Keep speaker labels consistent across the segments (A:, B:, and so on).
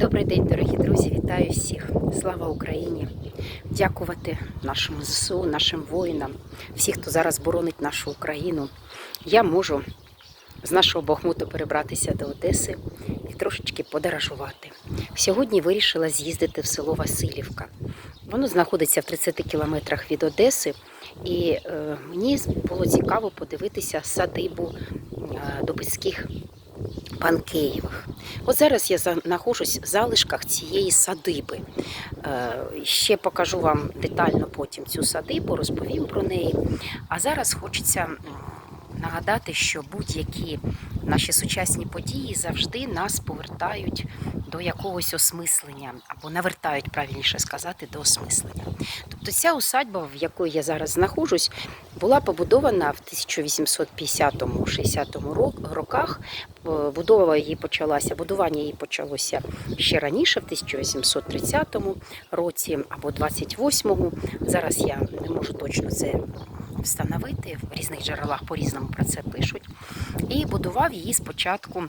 A: Добрий день, дорогі друзі! Вітаю всіх! Слава Україні! Дякувати нашому ЗСУ, нашим воїнам, всіх, хто зараз боронить нашу Україну. Я можу з нашого Бахмуту перебратися до Одеси і трошечки подорожувати. Сьогодні вирішила з'їздити в село Васильівка. Воно знаходиться в 30 кілометрах від Одеси, і е, мені було цікаво подивитися садибу е, Дубицьких Панкеєвих. От зараз я знаходжусь в залишках цієї садиби. Е, Ще покажу вам детально потім цю садибу, розповім про неї. А зараз хочеться нагадати, що будь-які наші сучасні події завжди нас повертають до якогось осмислення, або навертають, правильніше сказати, до осмислення. Тобто ця усадьба, в якої я зараз знаходжусь, була побудована в 1850-60 роках. Е, Будова її почалася, будування її почалося ще раніше, в 1830 році або 28-му. Зараз я не можу точно це встановити. В різних джерелах по-різному про це пишуть. І будував її спочатку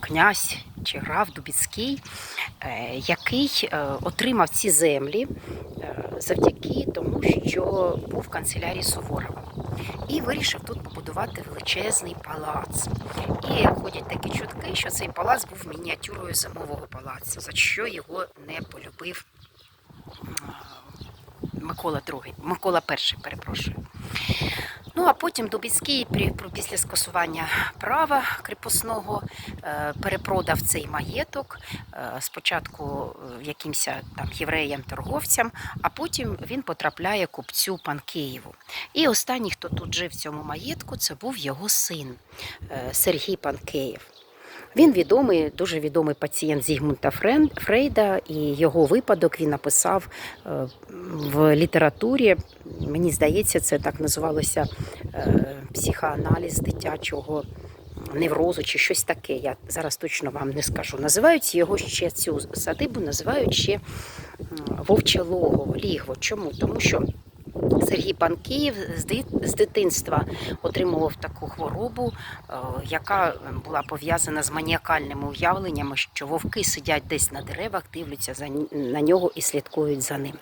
A: князь чи граф Дубіцький, е, який е, отримав ці землі е, завдяки тому, що був в канцелярії Суворова. І вирішив тут побудувати величезний палац. І ходять такі чутки, що цей палац був мініатюрою зимового палацу, за що його не полюбив Микола II, Микола І, перепрошую. Ну а потім Дубіцький після скасування права кріпосного е, перепродав цей маєток е, спочатку е, якимось там євреям-торговцям, а потім він потрапляє купцю Панкеєву. І останній, хто тут жив в цьому маєтку, це був його син Сергій Панкеєв. Він відомий, дуже відомий пацієнт Зігмунта Фрейда, і його випадок він написав е, в літературі. Мені здається, це так називалося е, психоаналіз дитячого неврозу чи щось таке. Я зараз точно вам не скажу. Називають його ще цю садибу, називають ще м, вовче логово, лігво. Чому? Тому що Сергій Панкіїв з дитинства отримував таку хворобу, е, яка була пов'язана з маніакальними уявленнями, що вовки сидять десь на деревах, дивляться на нього і слідкують за ним.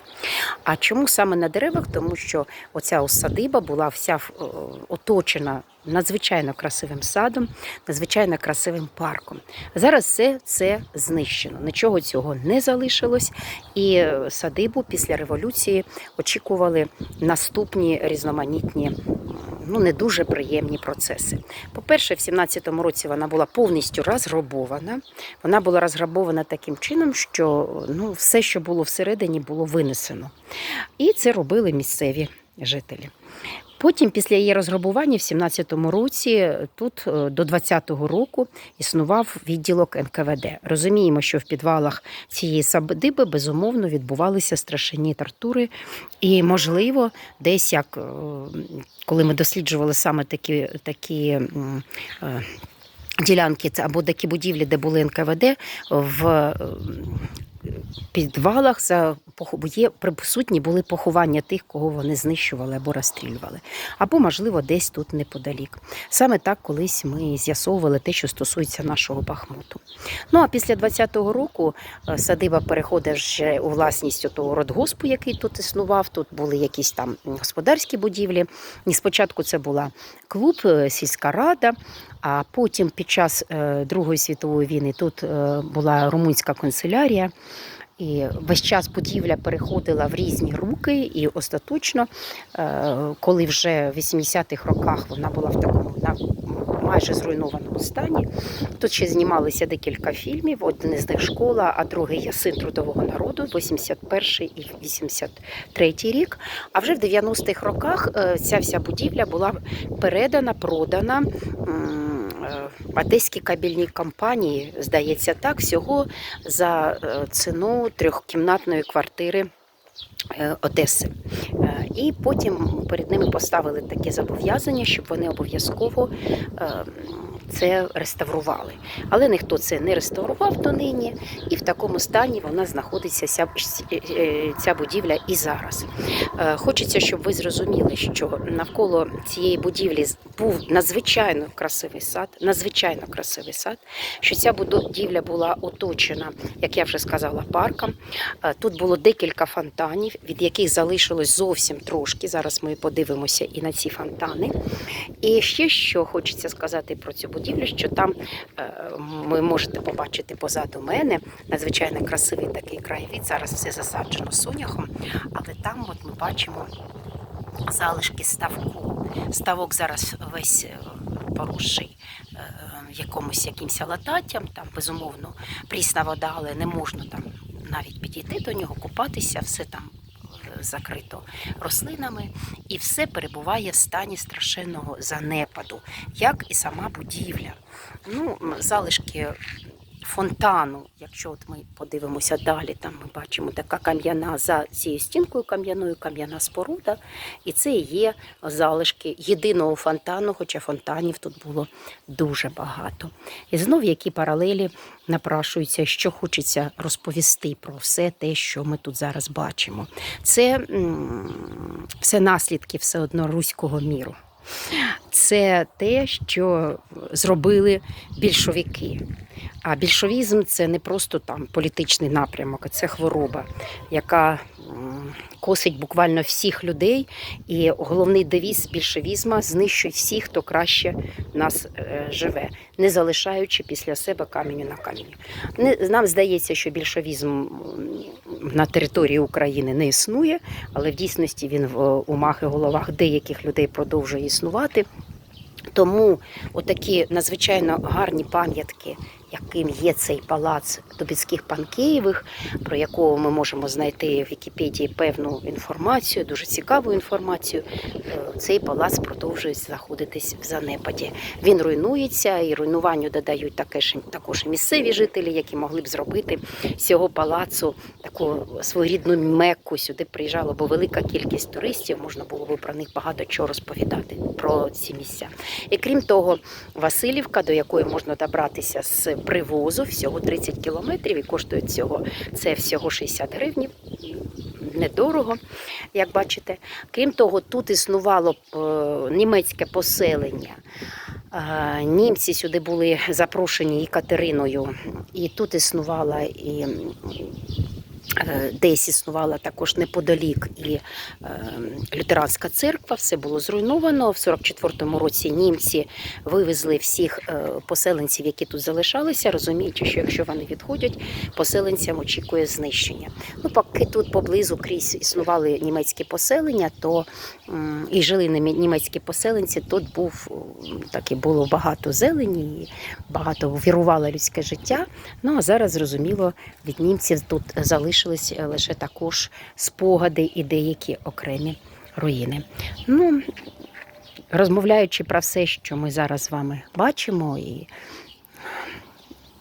A: А чому саме на деревах? Тому що оця садиба була вся е, оточена надзвичайно красивим садом, надзвичайно красивим парком. Зараз все це знищено. Нічого цього не залишилось, і е, садибу після революції очікували наступні різноманітні. Ну, не дуже приємні процеси. По-перше, в 17-му році вона була повністю розграбована. Вона була розграбована таким чином, що ну, все, що було всередині, було винесено. І це робили місцеві жителі. Потім, після її розграбування, в 17-му році, тут е, до 20-го року існував відділок НКВД. Розуміємо, що в підвалах цієї садиби безумовно відбувалися страшенні тортури, і, можливо, десь як е, коли ми досліджували саме такі, такі е, ділянки або такі будівлі, де були НКВД, в підвалах за є присутні були поховання тих, кого вони знищували або розстрілювали, або, можливо, десь тут неподалік. Саме так колись ми з'ясовували те, що стосується нашого Бахмуту. Ну а після 20-го року е, садиба переходить вже у власність того родгоспу, який тут існував. Тут були якісь там господарські будівлі. І спочатку це була клуб, е, сільська рада. А потім під час е, Другої світової війни тут була румунська канцелярія. І весь час будівля переходила в різні руки, і остаточно, е, коли вже в 80-х роках вона була в такому на майже зруйнованому стані. Тут ще знімалися декілька фільмів. Один з них школа, а другий я син трудового народу, 81 і 83 рік. А вже в 90-х роках е, ця вся будівля була передана, продана. М, Одеській кабельній компанії, здається, так, всього за е, ціну трьохкімнатної квартири е, Одеси. Е, І потім перед ними поставили таке зобов'язання, щоб вони обов'язково це реставрували. Але ніхто це не реставрував донині, і в такому стані вона знаходиться ця, е, ця будівля і зараз. Е, Хочеться, щоб ви зрозуміли, що навколо цієї будівлі був надзвичайно красивий сад, надзвичайно красивий сад, що ця будівля була оточена, як я вже сказала, парком. Е, Тут було декілька фонтанів, від яких залишилось зовсім трошки. Зараз ми подивимося і на ці фонтани. І ще що хочеться сказати про цю будівлю, що там е, ви можете побачити позаду мене надзвичайно красивий такий краєвид. Зараз все засаджено соняхом, але там от ми бачимо залишки ставку. Ставок зараз весь е, е, якомусь якимось лататтям, там безумовно прісна вода, але не можна там навіть підійти до нього, купатися, все там закрито рослинами, і все перебуває в стані страшенного занепаду, як і сама будівля. Ну, залишки фонтану, якщо от ми подивимося далі, там ми бачимо така кам'яна за цією стінкою кам'яною, кам'яна споруда, і це є залишки єдиного фонтану, хоча фонтанів тут було дуже багато. І знов які паралелі напрашуються, що хочеться розповісти про все те, що ми тут зараз бачимо. Це все наслідки все одно руського міру. Це те, що зробили більшовики. А більшовізм це не просто там політичний напрямок, а це хвороба, яка косить буквально всіх людей. І головний девіз більшовізма знищуй всіх, хто краще нас е, живе, не залишаючи після себе каменю на камені. Не, нам здається, що більшовізм на території України не існує, але в дійсності він в умах і головах деяких людей продовжує існувати. Тому отакі надзвичайно гарні пам'ятки, яким є цей палац Дубіцьких Панкеєвих, про якого ми можемо знайти в Вікіпедії певну інформацію, дуже цікаву інформацію. Е, Цей палац продовжує знаходитись в занепаді. Він руйнується, і руйнуванню додають також, також місцеві жителі, які могли б зробити з цього палацу таку своєрідну мекку. Сюди приїжджала, бо велика кількість туристів, можна було б про них багато чого розповідати про ці місця. І крім того, Васильівка, до якої можна добратися з привозу, всього 30 кілометрів, і коштує цього це всього 60 гривень. Недорого, як бачите. Крім того, тут існувало е, німецьке поселення. Е, Німці сюди були запрошені і Катериною, і тут існувала і десь існувала також неподалік і е, лютеранська церква. Все було зруйновано. В 44-му році німці вивезли всіх е, поселенців, які тут залишалися, розуміючи, що якщо вони відходять, поселенцям очікує знищення. Ну, поки тут поблизу крізь існували німецькі поселення, то і жили німецькі поселенці, тут був так і було багато зелені, і багато вірувало людське життя. Ну а зараз зрозуміло, від німців тут залишились е, лише також спогади і деякі окремі руїни. Ну, розмовляючи про все, що ми зараз з вами бачимо, і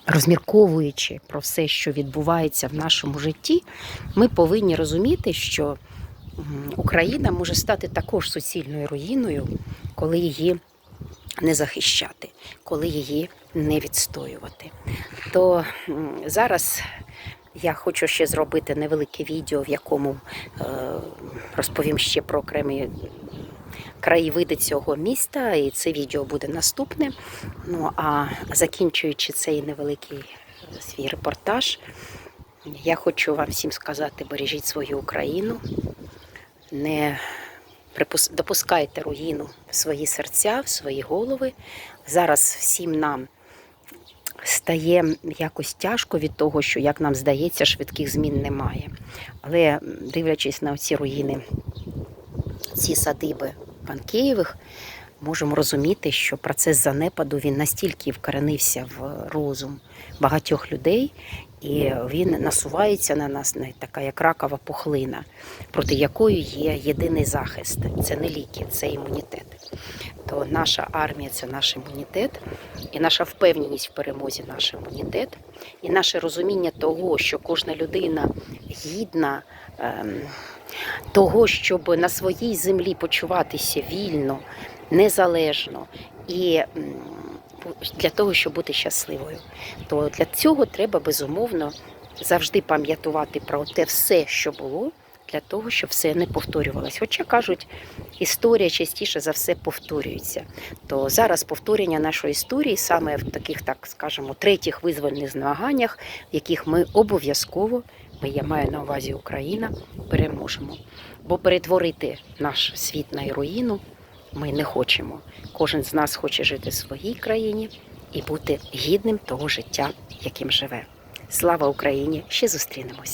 A: розмірковуючи про все, що відбувається в нашому житті, ми повинні розуміти, що Україна може стати також суцільною руїною, коли її не захищати, коли її не відстоювати. То зараз я хочу ще зробити невелике відео, в якому е, розповім ще про окремі краєвиди цього міста, і це відео буде наступне. Ну а закінчуючи цей невеликий е, свій репортаж, я хочу вам всім сказати: бережіть свою Україну, не допускайте руїну в свої серця, в свої голови. Зараз всім нам стає якось тяжко від того, що, як нам здається, швидких змін немає. Але дивлячись на ці руїни, ці садиби Панкеєвих, можемо розуміти, що процес занепаду він настільки вкоренився в розум багатьох людей, і він насувається на нас не така як ракова пухлина, проти якої є єдиний захист це не ліки, це імунітет. То наша армія це наш імунітет, і наша впевненість в перемозі наш імунітет, і наше розуміння того, що кожна людина гідна. ем, того, щоб на своїй землі почуватися вільно, незалежно і для того, щоб бути щасливою. То для цього треба безумовно завжди пам'ятувати про те все, що було, для того, щоб все не повторювалось. Хоча кажуть, історія частіше за все повторюється. То зараз повторення нашої історії саме в таких, так скажемо, третіх визвольних змаганнях, в яких ми обов'язково, бо я маю на увазі Україна, переможемо. Бо перетворити наш світ на руїну ми не хочемо. Кожен з нас хоче жити в своїй країні і бути гідним того життя, яким живе. Слава Україні! Ще зустрінемось!